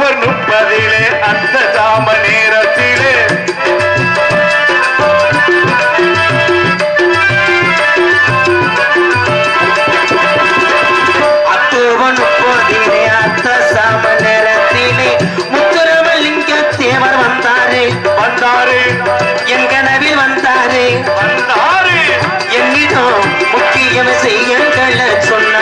October முப்பதிலே அந்த சாம நேரத்திலே. October முப்பதிலே அத்த சாம நேரத்திலே. முத்துரமலிங்க தேவர் வந்தாரே. வந்தாரு. என் கனவில் வந்தாரே. வந்தாரு. என்னிடம் முக்கியம் செய்யுங்கள் சொன்னாரே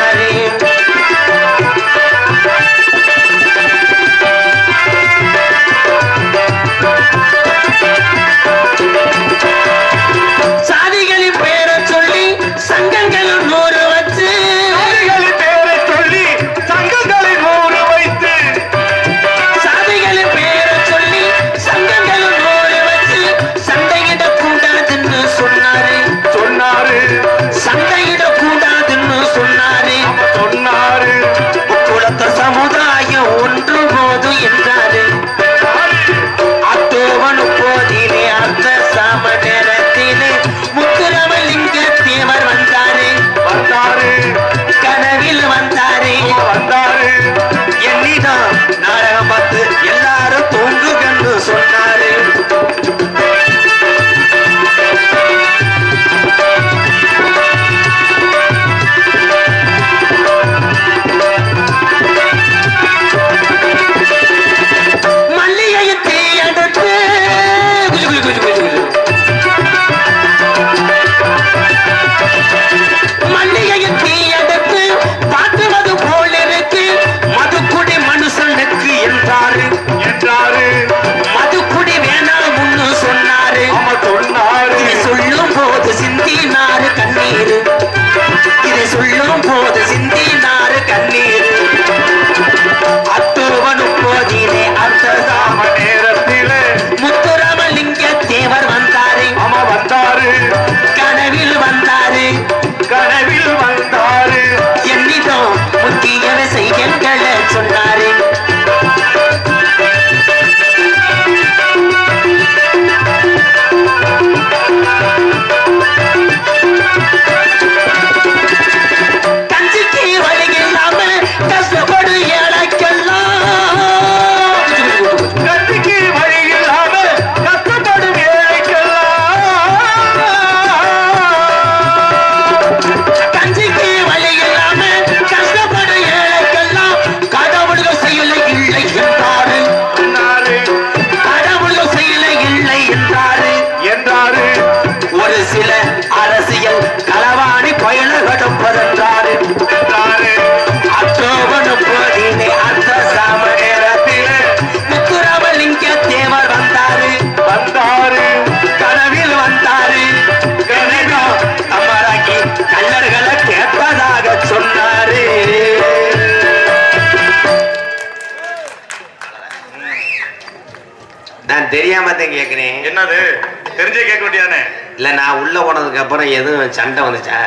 வேண்டியதானே இல்ல நான் உள்ள போனதுக்கு அப்புறம் எதுவும் சண்டை வந்துச்சா?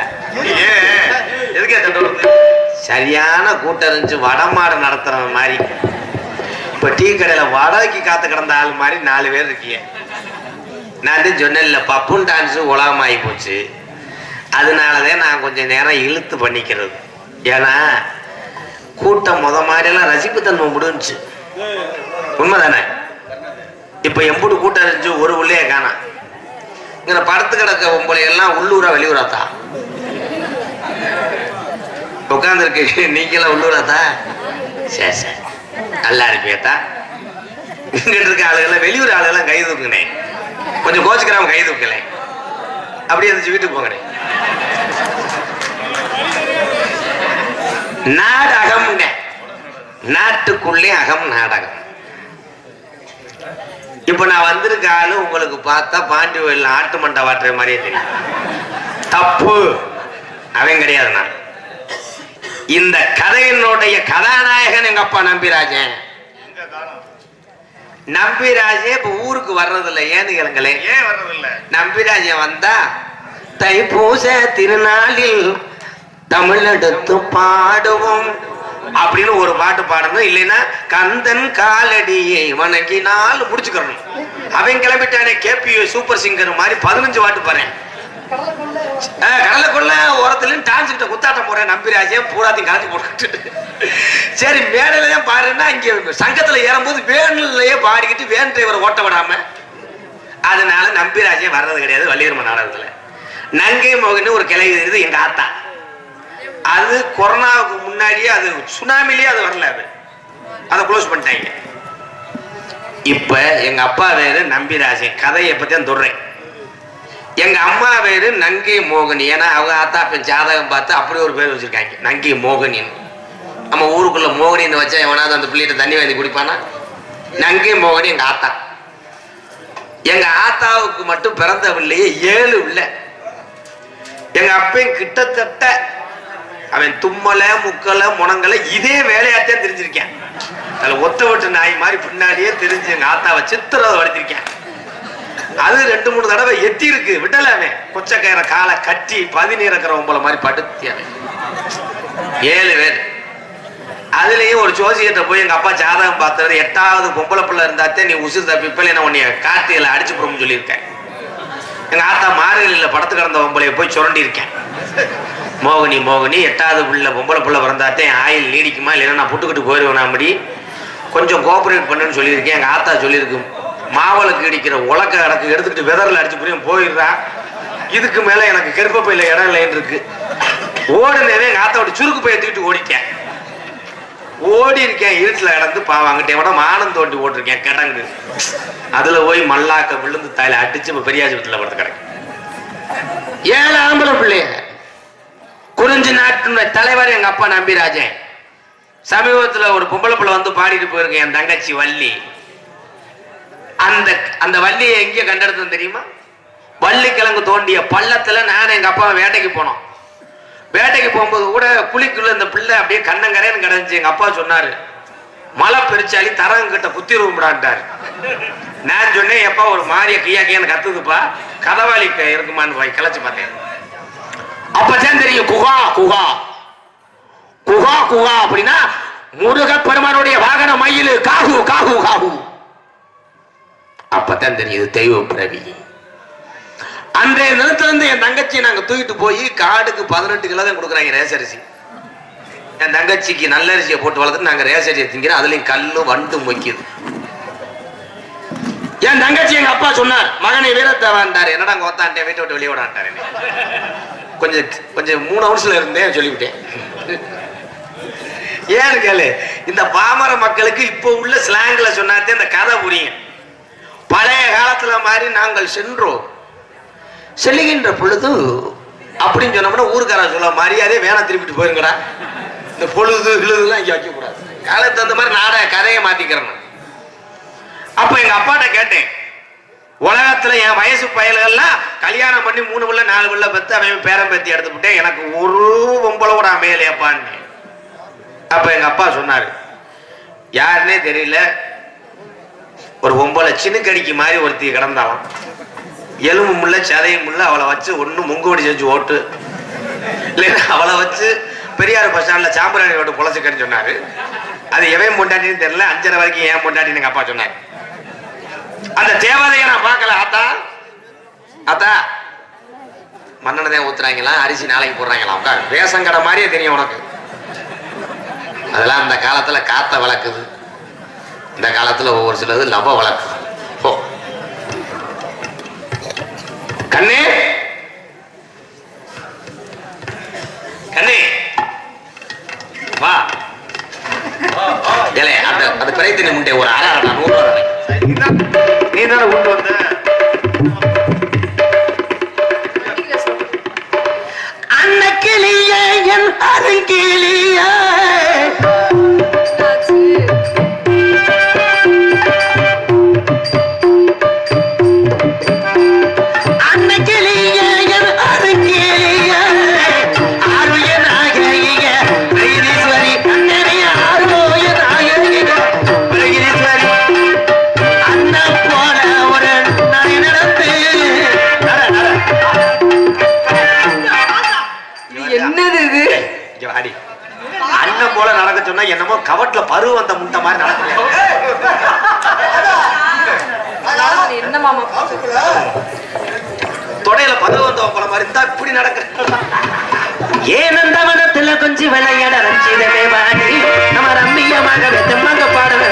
எதுக்கே சண்டை வருது சரியான கூட்டம் இருந்துச்சு வடமாடு நடத்துறவன் மாதிரி. இப்ப டீ கடையில வடக்கு காத்து கிடந்த ஆள் மாதிரி நாலு பேர் இருக்கீங்க. நான் தான் சொன்னேன்ல பப்புன் டான்ஸ் உலகமாகி போச்சு. அதனாலதான் நான் கொஞ்சம் நேரம் இழுத்து பண்ணிக்கிறது. ஏன்னா கூட்டம் முத மாதிரியெல்லாம் ரசிப்பு தன்மை முடிஞ்சுச்சு. உண்மைதானே? இப்ப எம்புடு கூட்டம் இருந்துச்சு ஒரு உள்ளே காணாம். இங்க படுத்து கிடக்க உங்களை எல்லாம் உள்ளூரா வெளியூராத்தா? உட்காந்துருக்கு நீங்களாம் உள்ளூராத்தா? சரி சரி. நல்லா இருப்பியத்தா. இங்கிட்டு இருக்க ஆளுகள்லாம் வெளியூர் ஆளுகள்லாம் கை தூக்குனே கொஞ்சம் கோச்சுக்கிறாம கை தூக்கல அப்படியே இருந்துச்சு வீட்டுக்கு போங்கடே நாடகம்ங்க. நாட்டுக்குள்ளே அகம் நாடகம். இப்ப நான் வந்திருக்க ஆளு உங்களுக்கு பார்த்தா பாண்டி கோயில் ஆட்டு மண்டை வாட்டுற மாதிரியே தெரியும். தப்பு. அவன் கிடையாது நான். இந்த கதையினுடைய கதாநாயகன் எங்க அப்பா நம்பிராஜன்? நம்பிராஜே இப்ப ஊருக்கு வர்றதில்ல. ஏன்னு கேளுங்களேன். ஏன் வர்றதில்ல? நம்பிராஜன் வந்தா தைப்பூச திருநாளில் தமிழ் எடுத்து பாடுவோம். அப்படின்னு ஒரு பாட்டு பாடணும் இல்லைன்னா கந்தன் காலடியை வணங்கினால் முடிச்சுக்கணும். அவன் கிளம்பிட்டானே கேபி சூப்பர் சிங்கர் மாதிரி பதினஞ்சு பாட்டு பாறேன் கடலைக்குள்ள ஓரத்துலயும் டான்ஸ் கிட்ட குத்தாட்டம் போறேன் நம்பிராஜே. பூராத்தையும் கலத்தி போட்டுக்கிட்டு. சரி மேடையில தான் பாருன்னா இங்க சங்கத்துல ஏறும்போது வேன்லயே பாடிக்கிட்டு வேன் டிரைவரை ஓட்ட விடாம அதனால நம்பிராஜே வர்றது கிடையாது வள்ளியர்ம நாடகத்துல. நங்கை மோகன் ஒரு கிளை தெரியுது எங்க ஆத்தா. அது கொரோனாவுக்கு முன்னாடியே அது சுனாமிலேயே அது வரல அது. அதை க்ளோஸ் பண்ணிட்டாங்க. இப்ப எங்க அப்பா பேரு நம்பிராஜன் கதையை பத்தி தான் சொல்றேன் எங்க அம்மா பேரு நங்கை மோகனி. ஏன்னா அவங்க ஆத்தா அப்ப ஜாதகம் பார்த்து அப்படி ஒரு பேர் வச்சிருக்காங்க. நங்கை மோகனின்னு நம்ம ஊருக்குள்ள மோகனின்னு வச்சா எவனாவது அந்த பிள்ளைகிட்ட தண்ணி வாங்கி குடிப்பானா? நங்கை மோகனி எங்க ஆத்தா. எங்க ஆத்தாவுக்கு மட்டும் பிறந்த பிள்ளையே ஏழு இல்லை எங்க அப்பையும் கிட்டத்தட்ட அவன் தும்மல முக்கல முனங்கல இதே வேலையாத்தான் தெரிஞ்சிருக்கேன். அதுல ஒத்த விட்டு நாய் மாதிரி பின்னாடியே தெரிஞ்சு எங்க ஆத்தாவை சித்திரவதை வடிச்சிருக்கேன் அது ரெண்டு மூணு தடவை எத்தி இருக்கு விடல அவன். கொச்சக்கயிற காலை கட்டி பதினீர் இருக்கிற போல மாதிரி படுத்தி அவன். ஏழு பேர். அதுலயும் ஒரு ஜோசியத்தை போய் எங்க அப்பா ஜாதகம் பார்த்தது எட்டாவது பொம்பளை பிள்ளை இருந்தாத்தே நீ உசுறு தப்பிப்பல என்ன உன்னைய கார்த்திகளை அடிச்சு போறோம்னு சொல்லியிருக்கேன். எங்க ஆத்தா மாறுகளில் படத்து கிடந்த பொம்பளைய போய் சுரண்டி இருக்கேன் மோகினி மோகினி எட்டாவது பிள்ளை பொம்பளை பிள்ளை பிறந்தாத்தேன் ஆயில் நீடிக்குமா இல்லைன்னா நான் புட்டுக்கிட்டு போயிடுவேன் அப்படி கொஞ்சம் கோஆப்ரேட் பண்ணுன்னு சொல்லியிருக்கேன். எங்கள் ஆத்தா சொல்லியிருக்கும் மாவளுக்கு இடிக்கிற உலக்க அடக்கு எடுத்துக்கிட்டு வெதரில் அடிச்சு புரியும் போயிடுறா. இதுக்கு மேலே எனக்கு கருப்பப்பையில இடம் இல்லைன்னு இருக்கு. ஓடினவே எங்கள் ஆத்தாவோட சுருக்கு போய் எடுத்துக்கிட்டு ஓடிட்டேன். ஓடி இருக்கேன் இருட்டில் இடந்து பாவம் விட மானம் தோண்டி ஓட்டிருக்கேன் கிடங்கு. அதில் போய் மல்லாக்க விழுந்து தாயில அடிச்சு இப்போ பெரியாஸ்பத்திரியில் படுத்து கிடக்கு. ஏழு ஆம்பளை பிள்ளைய. குறிஞ்சி நாட்டினுடைய தலைவர் எங்க அப்பா நம்பிராஜன். சமீபத்துல ஒரு பொம்பளை பிள்ளை வந்து பாடிட்டு போயிருக்கேன் என் தங்கச்சி வள்ளி. அந்த அந்த வள்ளியை எங்கேயோ கண்டெடுத்தோம் தெரியுமா? வள்ளிக்கிழங்கு தோண்டிய பள்ளத்துல நானும் எங்க அப்பா வேட்டைக்கு போனோம். வேட்டைக்கு போகும்போது கூட குழிக்குள்ள இந்த பிள்ளை அப்படியே கண்ணங்கரேன்னு கிடந்துச்சு. எங்க அப்பா சொன்னாரு மலை பெருச்சாலி தரங்கிட்ட குத்தி ரூம்டான்ட்டாரு நான் சொன்னேன் எப்பா ஒரு மாரிய கையா கையான்னு கத்துதுப்பா. கதவாளி இருக்குமான்னு போய் கிளச்சி பார்த்தேன். அப்பதான் தெரியும் குகா குகா. குகா குகா அப்படின்னா முருக பெருமானுடைய வாகன மயில் காகு காகு காகு. அப்பதான் தெரியுது தெய்வ பிறவி. அன்றைய நிலத்துல இருந்து என் தங்கச்சியை நாங்க தூக்கிட்டு போய் காடுக்கு பதினெட்டு கிலோ தான் கொடுக்குறாங்க ரேசரிசி என் தங்கச்சிக்கு நல்ல அரிசியை போட்டு வளர்த்து நாங்க ரேசரிசியை திங்கிறோம் அதுலயும் கல்லும் வண்டும் வைக்குது என் தங்கச்சி எங்க அப்பா சொன்னார் மகனை வீரத்தேவான்டார் என்னடா கோத்தான்ட்டே வீட்டை விட்டு வெளியே விடாண்டாரு கொஞ்சம் கொஞ்சம் மூணு ஹவுஸ்ல இருந்தேன் சொல்லிவிட்டேன். ஏன்னு கேளு இந்த பாமர மக்களுக்கு இப்போ உள்ள ஸ்லாங்ல சொன்னாத்தே இந்த கதை புரியும். பழைய காலத்துல மாதிரி நாங்கள் சென்றோம். செல்லுகின்ற பொழுது அப்படின்னு சொன்னோம்னா ஊருக்காரன் சொல்ல மரியாதையே வேணா திருப்பிட்டு போயிருங்கடா. இந்த பொழுது விழுதுலாம் இங்கே வைக்கக்கூடாது. காலத்துக்கு காலத்து அந்த மாதிரி நாட கதையை மாத்திக்கிறேன் அப்போ எங்கள் அப்பாட்ட கேட்டேன் உலகத்துல என் வயசு பயல்கள்லாம் கல்யாணம் பண்ணி மூணு பிள்ளை நாலு பிள்ளை பத்து அவன் பேரன் பத்தி எடுத்து விட்டேன். எனக்கு ஒரு பொம்பளை கூட அமையலையப்பான்னு. அப்ப எங்க அப்பா சொன்னாரு யாருன்னே தெரியல. ஒரு பொம்பளை சின்னுக்கடிக்கு மாதிரி ஒருத்தி கிடந்தாலும் எலும்பு முள்ள சதையும் முள்ள அவளை வச்சு ஒண்ணு முங்குவடி செஞ்சு ஓட்டு. இல்லைன்னா அவளை வச்சு பெரியார் பஸ் ஸ்டாண்ட்ல சாம்பிராணி ஓட்டு பொழைச்சுக்கன்னு சொன்னாரு. அது எவன் பொண்டாட்டின்னு தெரியல அஞ்சரை வரைக்கும் ஏன் பொண்டாட்டின்னு எங்க அப்பா சொன்னாரு. அந்த தேவதையை நான் பார்க்கல. ஆத்தா ஆத்தா மண்ணெண்ணெய் ஊத்துறாங்களா? அரிசி நாளைக்கு போடுறாங்களா? உட்கார். ரேஷன் கடை மாதிரியே தெரியும் உனக்கு. அதெல்லாம் அந்த காலத்துல காத்த வளர்க்குது. இந்த காலத்துல ஒவ்வொரு சிலது லப வளர்க்குது. போ. கண்ணே. கண்ணே. வா. அந்த அந்த பிறைத்தினி முட்டை ஒரு அரை அரை நூறு ரூபா தானே கொண்டு வந்த என்னமோ கவட்ல பரு வந்த முட்டை மாதிரி நடக்கும் என்ன தொடையில பதவு வந்த மாதிரி இருந்தா இப்படி நடக்கு. ஏனந்த வனத்துல கொஞ்சம் விளையாட ரஞ்சிதமே வாடி? நம்ம ரம்மியமாக வெத்தமாக பாடுற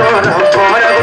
குட்டி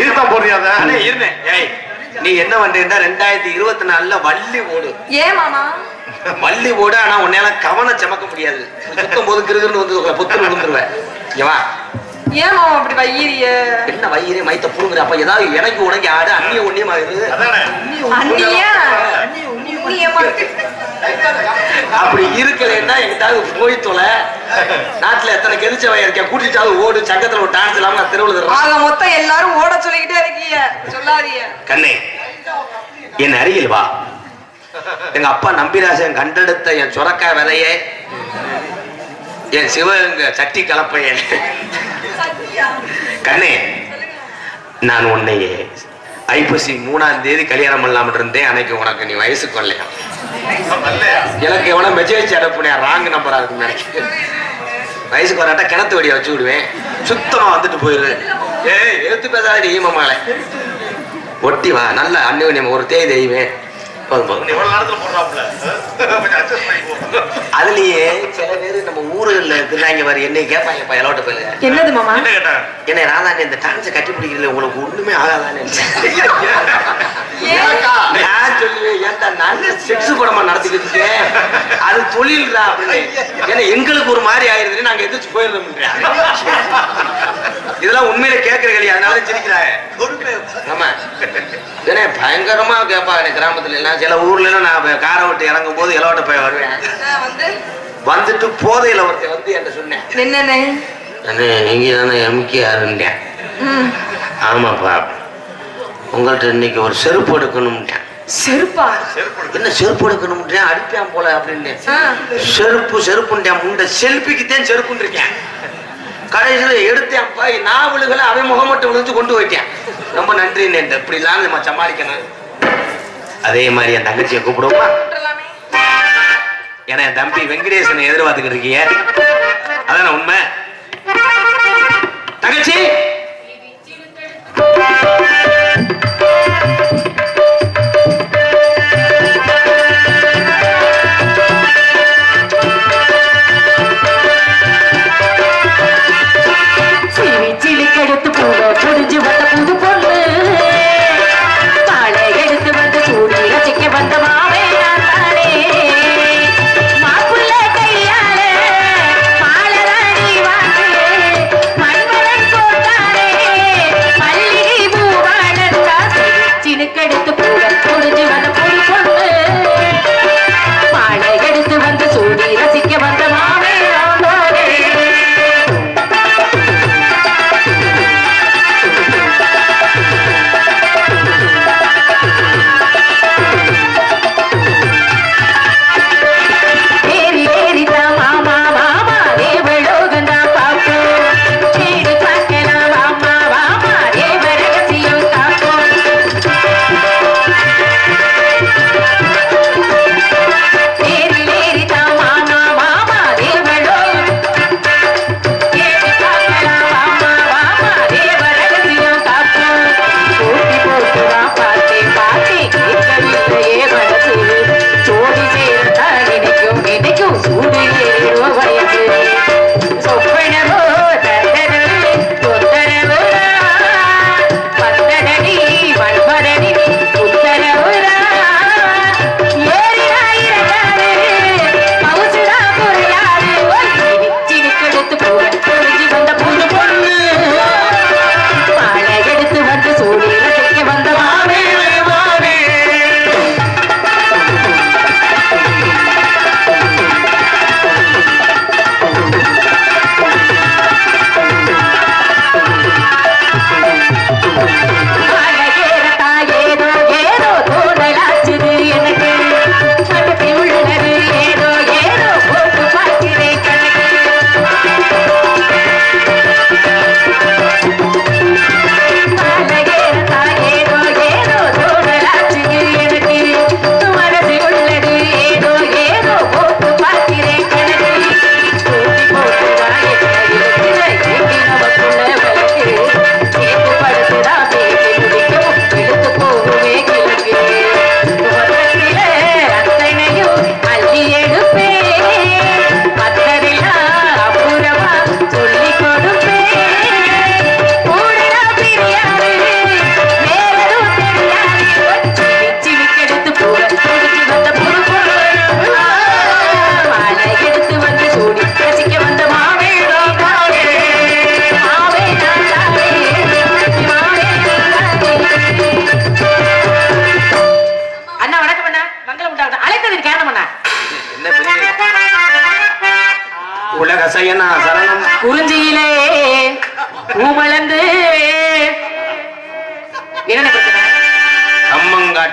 இருந்தேன் ஏய் நீ என்ன பண்றீங்கன்னா ரெண்டாயிரத்தி இருபத்தி நாலுல வள்ளி ஓடு. ஏன் மாமா? வள்ளி ஓடு ஆனா உன்னால கவனம் சமக்க முடியாது. சுத்தம் போது கிருகிருன்னு வந்து புத்து விழுந்துருவேன். இங்க வா. ஏன் மாமா அப்படி வையிறிய? என்ன வயிறு? மைத்த புடுங்குற அப்ப ஏதாவது இறங்கி உடங்கி ஆடு அண்ணியா அண்ணியமா அப்படி இருக்கலைன்னா எங்கிட்டாவது போய் தொலை. நாட்டுல எத்தனை கெதிச்சவன் இருக்கேன். கூட்டிட்டாவது ஓடு சங்கத்துல ஒரு டான்ஸ் இல்லாம நான் தெருவுல ஆக மொத்தம் எல்லாரும் ஓட சொல்லிக்கிட்டே இருக்கீங்க. சொல்லாதீங்க. கண்ணே என் அருகில் வா. எங்க அப்பா நம்பிராசன் கண்டெடுத்த என் சுரக்காய் விதையே என் சிவகங்க சட்டி கலப்பைய கண்ணே நான் உன்னை ஐப்பசி மூணாம் தேதி கல்யாணம் பண்ணலாம் இருந்தேன். அன்னைக்கு உனக்கு நீ வயசு கொள்ளையா? எனக்கு எவனா மெசேஜ் அனுப்புனே ராங் நம்பரா இருக்குன்னு நினைக்கிறேன். வயசுக்கு வராட்டா கிணத்து வடியை வச்சு விடுவேன். சுத்தமாக வந்துட்டு போயிரு. ஏய் எடுத்து பேசாதடி மாலை ஒட்டி வா நல்ல அன்னியம் ஒரு தேய் தெய்வேன் போ. அதுலயே சில பேர் நம்ம ஊருகள்ல இருக்கிறாங்க பாரு என்னை கேட்பாங்க இப்ப எலோட்ட போயில என்னது மாமா? என்ன ராதாண்டி இந்த டான்ஸை கட்டி பிடிக்கிறதுல உங்களுக்கு ஒண்ணுமே ஆகாதானே ஏன் நான் சொல்லுவேன் ஏன்டா நல்ல செக்ஸ் படமா நடத்திக்கிட்டு இருக்கேன்? அது அப்படின்னு. ஏன்னா எங்களுக்கு ஒரு மாதிரி ஆயிருதுன்னு நாங்க எதிர்த்து போயிடுறோம் இதெல்லாம் உண்மையில கேட்கிற கேள்வி அதனால சிரிக்கிறாங்க. ஆமா. ஏன்னா பயங்கரமா கேட்பா எனக்கு கிராமத்துல எல்லாம் சில ஊர்ல எல்லாம் நான் காரை விட்டு இறங்கும் போது இலவட்ட போய் வருவேன் வந்துட்டு போதையில ஒருத்தன் வந்து என்கிட்ட சொன்னேன். என்னன்னு? நீங்க தானே எம்கேஆருந்தேன் ம். ஆமாப்பா. உங்கள்ட்ட இன்னைக்கு ஒரு செருப்பு எடுக்கணும்ட்டேன். செருப்பா? என்ன செருப்பு எடுக்கணும்ட்டேன்? அடிப்பேன் போல அப்படின்னு. செருப்பு செருப்புண்டேன் முண்டை செல்ஃபிக்கு தான் செருப்புன்னு இருக்கேன் கடைசியில் எடுத்தேன் அப்பா நான் விழுகல அவன் முகம் மட்டும் விழுந்து கொண்டு போயிட்டேன். ரொம்ப நன்றி நேர்ந்த இப்படிலாம் நம்ம சமாளிக்கணும். அதே மாதிரி என் தங்கச்சியை கூப்பிடுவோமா? ஏன்னா என் தம்பி வெங்கடேசனை எதிர்பார்த்துக்கிட்டு இருக்கீங்க. அதான உண்மை? தங்கச்சி!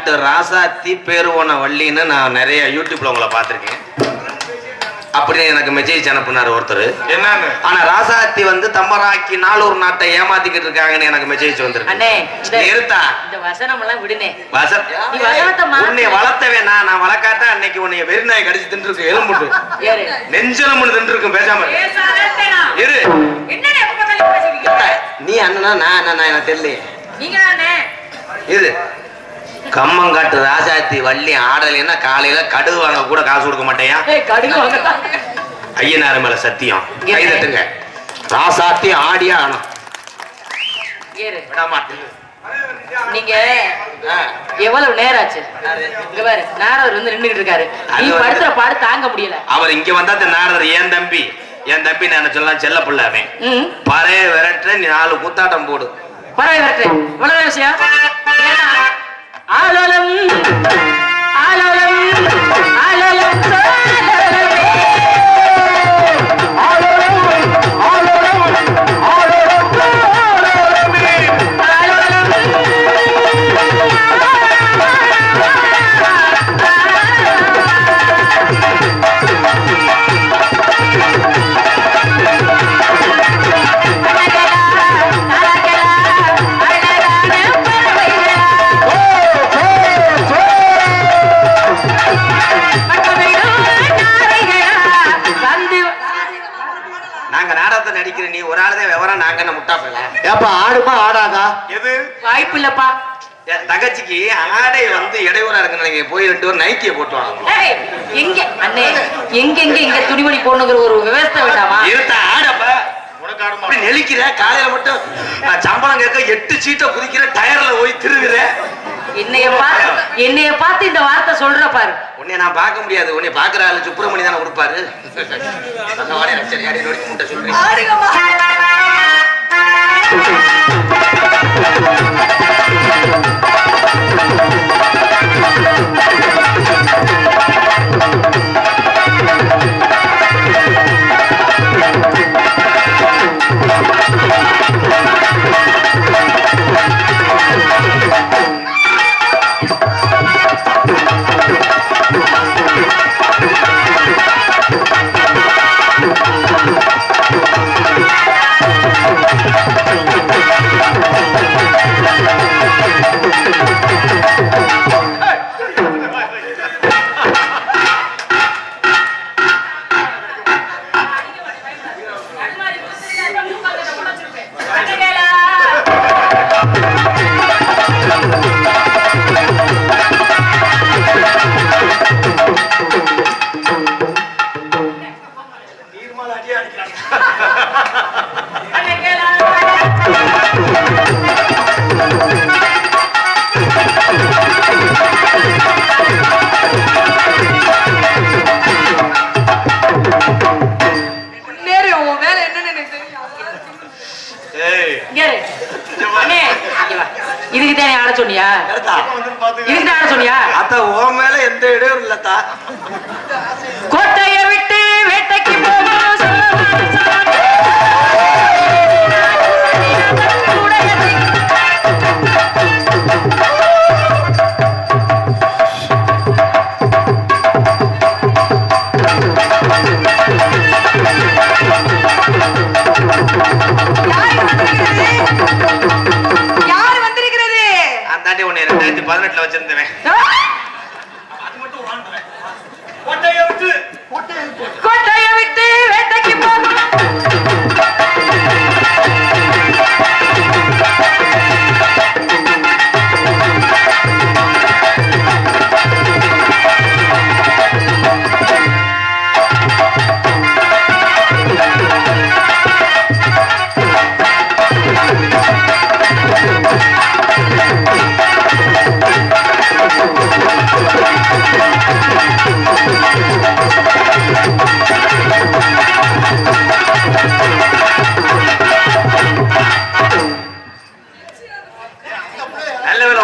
கம்மங்காட்டு ராசாத்தி பேருவோன வள்ளின்னு நான் நிறைய யூடியூப்ல உங்களை பார்த்திருக்கேன். அப்படின்னு எனக்கு மெசேஜ் அனுப்புனார் ஒருத்தர். என்னன்னு? ஆனா ராசாத்தி வந்து தம்பராக்கி நாளூர் நாட்டை ஏமாத்திக்கிட்டு இருக்காங்கன்னு எனக்கு மெசேஜ் வந்திருக்கு. நிறுத்தா. இந்த வசனம் எல்லாம் விடுனே. வச- நீ வசனத்தை மாத்து. உன்னை வளர்த்தவே நான் நான் வளர்க்காட்டா அன்னைக்கு உன்னை வெறிநாய் கடிச்சு தின்று இருக்கு எலும்புட்டு ஏறு. நெஞ்செலும்புன்னு தின்று இருக்கும் பேசாம இரு. நீ அண்ணனா நான் அண்ணனா எனக்கு தெரியலையே. நீங்க தானே இரு. கம்மங்காட்டு ராசாத்தி வள்ளி ஆடலைன்னா காலையில கடுகு வாங்க கூட காசு கொடுக்க மாட்டேயா? கடுகு வாங்கத்தான் ஐயனார் மேல சத்தியம். கை தட்டுங்க. ராசாத்தி ஆடியா ஆனும் நீங்க எவ்வளவு நேரம் ஆச்சு இங்க பாரு நாரவர் வந்து நின்னுகிட்டு இருக்காரு. நீ படுத்துற பாடு தாங்க முடியல. அவர் இங்க வந்தா இந்த நாரதர் என் தம்பி? என் தம்பி? நான் சொல்லலாம் செல்ல பிள்ளை அவன். ம். பறைய விரட்டுற நீ நாலு கூத்தாட்டம் போடு. வரட்டேன் இவ்வளவுதான் விஷயம். அலலம் அலலம் அலலம். நைட்டியை போட்டு வாங்க ஏய், எங்க அண்ணே எங்க எங்க இங்க துணிமணி போடணுங்கிற ஒரு விவசாய வேண்டாமா? இருத்த ஆடப்ப அப்படி நெளிக்கிற காலையில மட்டும் நான் சம்பளம் கேட்க எட்டு சீட்டை குதிக்கிற டயர்ல போய் திருகுற என்னைய பார்த்து என்னைய பார்த்து இந்த வார்த்தை சொல்ற பாரு. உன்னை நான் பார்க்க முடியாது. உன்னை பாக்குற ஆளு சுப்பிரமணி தானே கொடுப்பாரு. சொல்றேன் இதுக்கு தானே ஆட சொன்னியா? இதுக்கு ஆட சொன்னியா? அத்த உன் மேல எந்த இடையும் இல்லத்தா. கோட்டையை விட்டு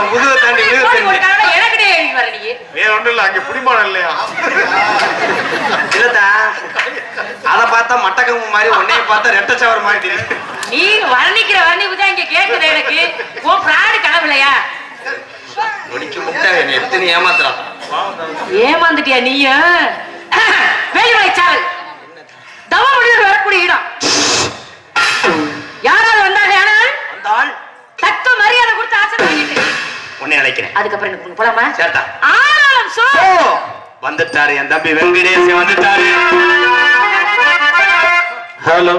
முதுகை தாண்டி விழுக நீ. வேற ஒண்ணும் இல்ல அங்க புடிமானம் இல்லையா? இல்லத்தா அத பார்த்தா மட்டக்கம்பு மாதிரி உன்னைய பார்த்தா ரெட்ட சவர் மாதிரி தெரியுது. நீ வர்ணிக்கிற வர்ணிப்பு தான் இங்க கேக்குது எனக்கு. உன் பிராடு கடவுளையா முடிக்க முட்டை என்னை எத்தனை ஏமாத்துறான்? ஏமாந்துட்டியா நீயும்? வேலுமலை சாவல். தவ முடிவர் வரக்கூடிய இடம். உன்னை அழைக்கிறேன். அதுக்கப்புறம் எனக்கு போலாமா? சேட்டா ஆனாலும் சோ! வந்துட்டாரு என் தம்பி வெங்கடேசன் வந்துட்டாரு. ஹலோ.